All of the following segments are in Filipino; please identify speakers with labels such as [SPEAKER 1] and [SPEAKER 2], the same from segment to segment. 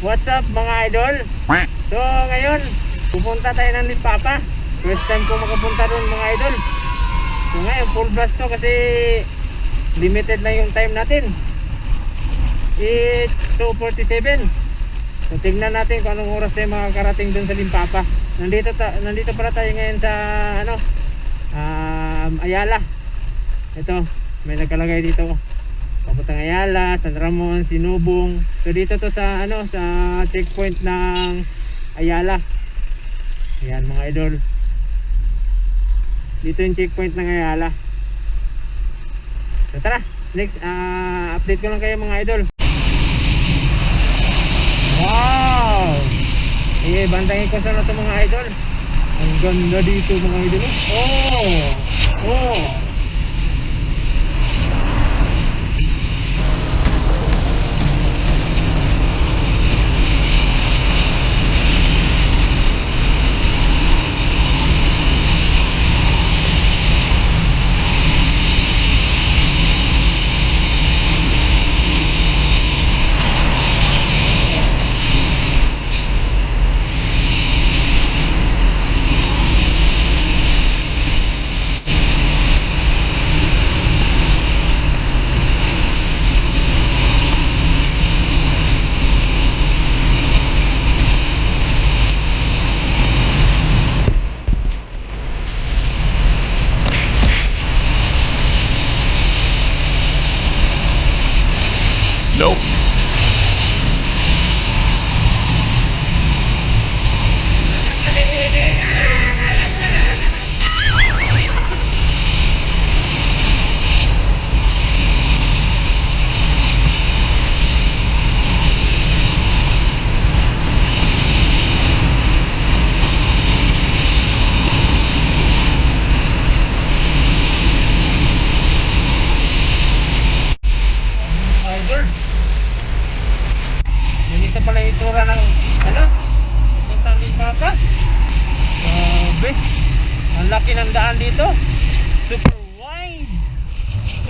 [SPEAKER 1] What's up mga idol? So ngayon, pupunta tayo ng Limpapa. First time ko makapunta doon mga idol. So ngayon, full blast to kasi limited na yung time natin. It's 2.47. So tignan natin kung anong oras tayo makakarating doon sa Limpapa. Nandito, ta nandito pala tayo ngayon sa ano, um, Ayala. Ito, may nagkalagay dito. Papuntang Ayala, San Ramon, Sinubong. So dito to sa ano sa checkpoint ng Ayala. Ayan mga idol. Dito yung checkpoint ng Ayala. So tara, next ah, update ko lang kayo mga idol. Wow! Eh, bantayin ko sana to mga idol. Ang ganda dito mga idol. Oh! Oh!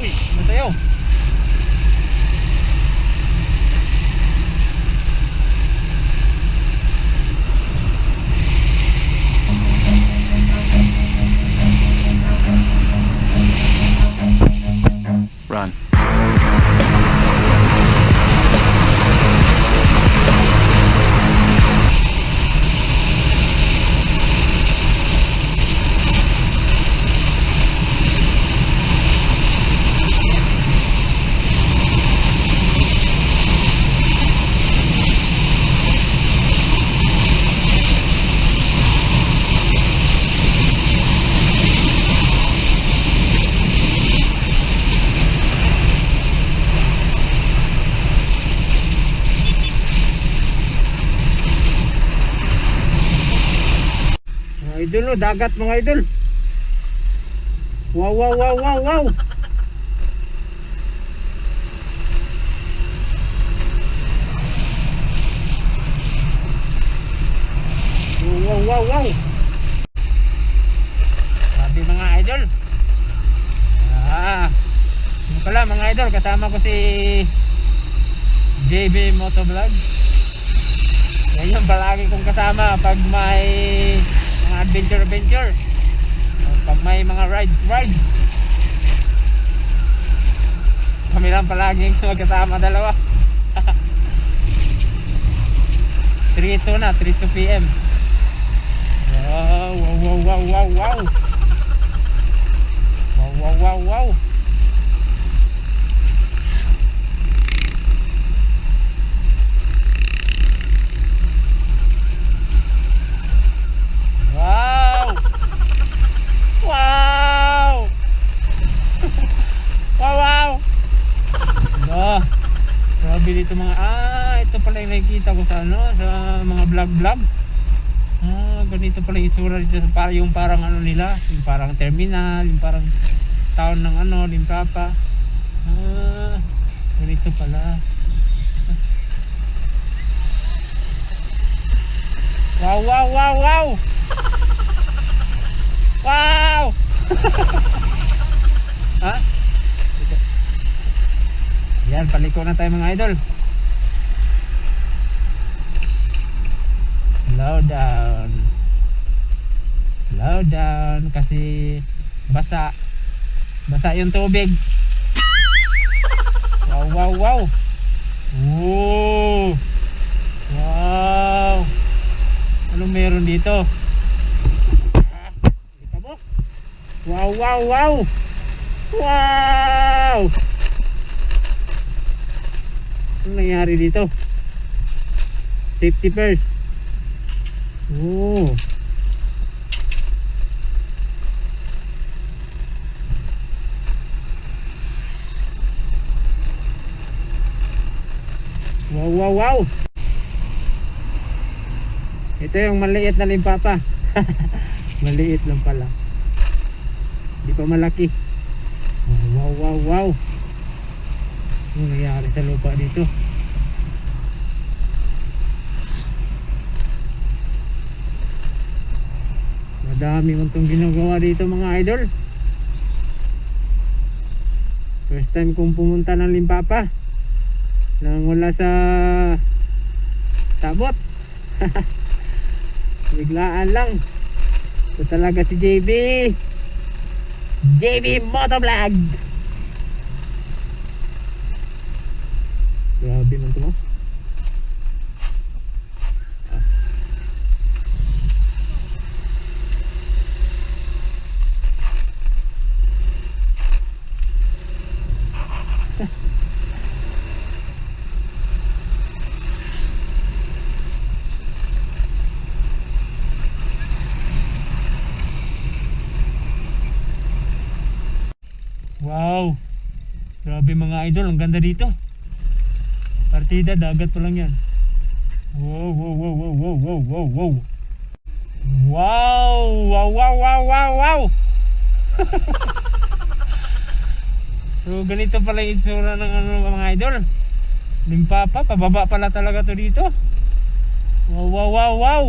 [SPEAKER 1] Uy, masayaw.
[SPEAKER 2] Run.
[SPEAKER 1] Idol, oh, dagat mga idol. Wow, wow, wow, wow, wow. Wow, wow, wow. Sabi mga idol. Ah, pala mga idol, kasama ko si JB Motovlog. Yan yung palagi kong kasama pag may mga adventure adventure. Pag may mga rides rides. Kami lang palaging magkasama dalawa. 3 na, 3 PM. Wow, wow, wow, wow, wow. Wow, wow, wow, wow. Wow! Wow! wow, wow! Ba, grabe dito mga, ah, ito pala yung nakikita ko sa ano, sa mga vlog-vlog. Ah, ganito pala yung itsura dito para yung parang ano nila, yung parang terminal, yung parang town ng ano, Limpapa. Ah, ganito pala. Wow, wow, wow, wow! Wow! ha? Yan, paliko na tayo mga idol. Slow down. Slow down kasi basa. Basa yung tubig. Wow, wow, wow. Woo! Wow! Anong meron dito? Wow, wow, wow! Wow! Nangyari dito? Safety first. Oh. Wow, wow, wow. Ito yung maliit na limpapa. maliit lang pala. Hindi pa malaki. Wow, wow, wow, wow. Ano nangyari sa lupa dito? Madami man itong ginagawa dito mga idol. First time kong pumunta ng Limpapa. Nang wala sa tabot. Biglaan lang. Ito talaga si JB. JB Motovlog. Grabe man ito mo. Wow. Grabe mga idol, ang ganda dito. Partida, dagat pa lang yan. Wow, wow, wow, wow, wow, wow, wow, wow. Wow, wow, wow, wow, wow, so ganito pala yung itsura ng ano, mga idol. Limpapa, pababa pala talaga to dito. Wow, wow, wow, wow.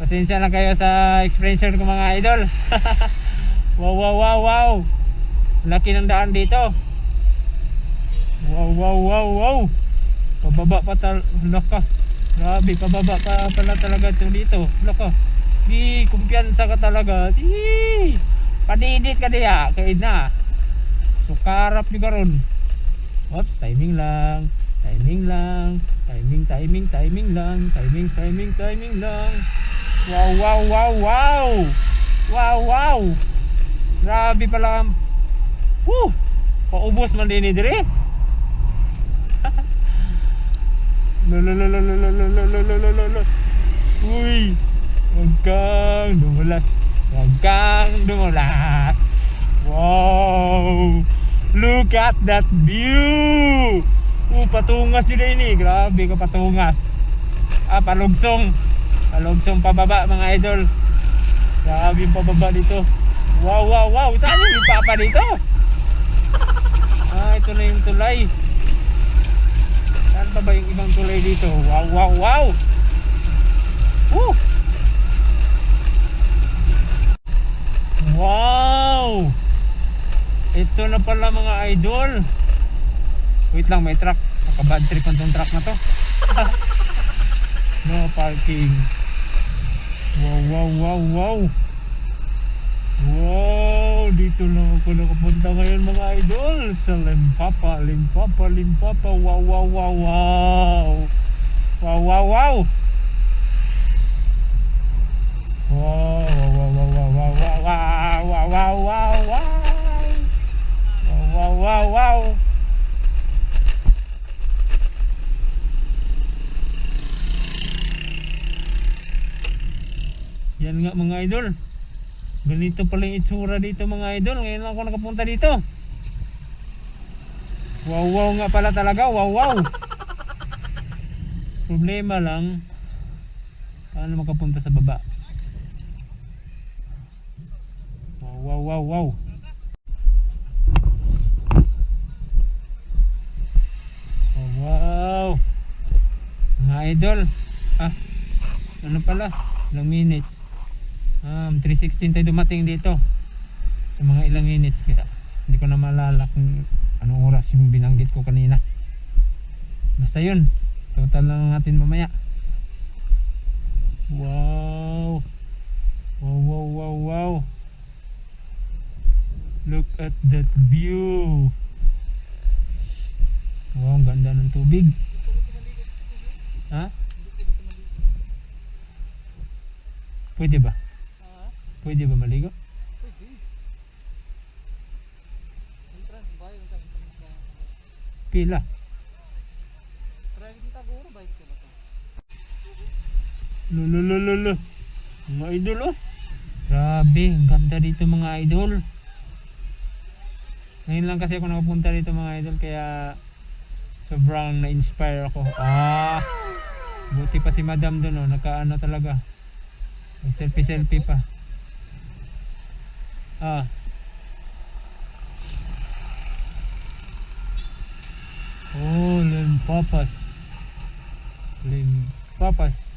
[SPEAKER 1] Pasensya na kayo sa expression ko mga idol. wow, wow, wow, wow. Laki ng daan dito. Wow, wow, wow, wow. Pababa pa tal laka. Grabe, pababa pa pala talaga ito dito. Laka. Di kumpiyansa ka talaga. Si Padidit ka diya kay na. Sukarap ni karon. Oops, timing lang. Timing lang. Timing, timing, timing lang. Timing, timing, timing lang. Wow, wow, wow, wow. Wow, wow. Grabe pala. Woo! Paubos man din dire. Lo lo lo lo lo lo lo lo lo lo lo lo lo. Uy. Huwag kang dumulas. Huwag kang dumulas. Wow. Look at that view. Uh, patungas din ini. Grabe ka patungas. Ah, palugsong. Palugsong pababa mga idol. Grabe yung pababa dito. Wow, wow, wow. Saan yung papa dito? Ah, ito na yung tulay. Saan pa ba yung ibang tulay dito? Wow, wow, wow. Woo! Wow! Ito na pala mga idol. Wait lang, may truck. Nakabad trip ang truck na to. no parking. Wow, wow, wow, wow. Dito na ako nakapunta ngayon mga idol sa Limpapa, Limpapa, Limpapa. Wow, wow, wow, wow. Wow, wow, wow. Wow, wow, wow, wow, wow, wow, wow, wow, wow, wow, wow. Wow, wow, wow, wow. Nga mga idol. Ganito pala yung itsura dito mga idol. Ngayon lang ako nakapunta dito. Wow wow nga pala talaga. Wow wow. Problema lang. Paano makapunta sa baba? Wow wow wow wow. Oh, wow. Mga idol. Ah, ano pala? Ilang minutes? Um, 316 tayo dumating dito. Sa mga ilang minutes kaya hindi ko na maalala kung anong oras yung binanggit ko kanina. Basta yun. Total lang natin mamaya. Wow. Wow, wow, wow, wow. Look at that view. Wow, ang ganda ng tubig. Ha? Pwede ba? Pwede ba maligo? Pila. Lululululu. Mga idol oh. Grabe, ang ganda dito mga idol. Ngayon lang kasi ako nakapunta dito mga idol kaya sobrang na-inspire ako. Ah, buti pa si madam doon oh, nakaano talaga. May selfie-selfie pa. Ah. Oh, Limpapas. Limpapas.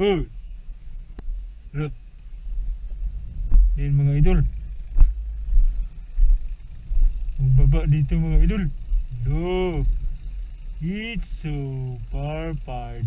[SPEAKER 1] Hoy! Look. Yan mga idol. Ang baba dito mga idol. Look. It's so far far